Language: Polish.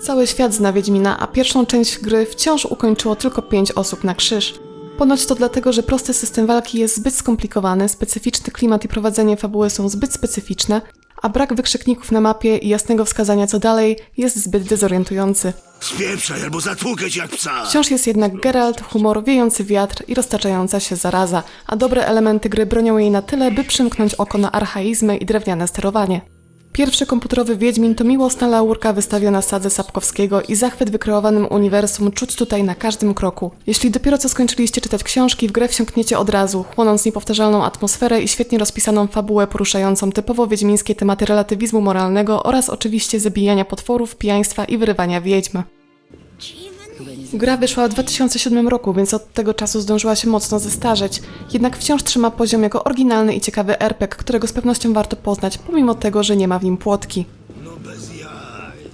Cały świat zna Wiedźmina, a pierwszą część gry wciąż ukończyło tylko 5 osób na krzyż. Ponoć to dlatego, że prosty system walki jest zbyt skomplikowany, specyficzny klimat i prowadzenie fabuły są zbyt specyficzne, a brak wykrzykników na mapie i jasnego wskazania co dalej jest zbyt dezorientujący. Spieprzaj albo zatłukę cię jak psa. Wciąż jest jednak Geralt, humor, wiejący wiatr i roztaczająca się zaraza, a dobre elementy gry bronią jej na tyle, by przymknąć oko na archaizmy i drewniane sterowanie. Pierwszy komputerowy Wiedźmin to miłosna laurka wystawiona sadze Sapkowskiego i zachwyt wykreowanym uniwersum czuć tutaj na każdym kroku. Jeśli dopiero co skończyliście czytać książki, w grę wsiąkniecie od razu, chłonąc niepowtarzalną atmosferę i świetnie rozpisaną fabułę poruszającą typowo wiedźmińskie tematy relatywizmu moralnego oraz oczywiście zabijania potworów, pijaństwa i wyrywania wiedźm. Gra wyszła w 2007 roku, więc od tego czasu zdążyła się mocno zestarzeć, jednak wciąż trzyma poziom jako oryginalny i ciekawy RPG, którego z pewnością warto poznać, pomimo tego, że nie ma w nim płotki. No bez jaj.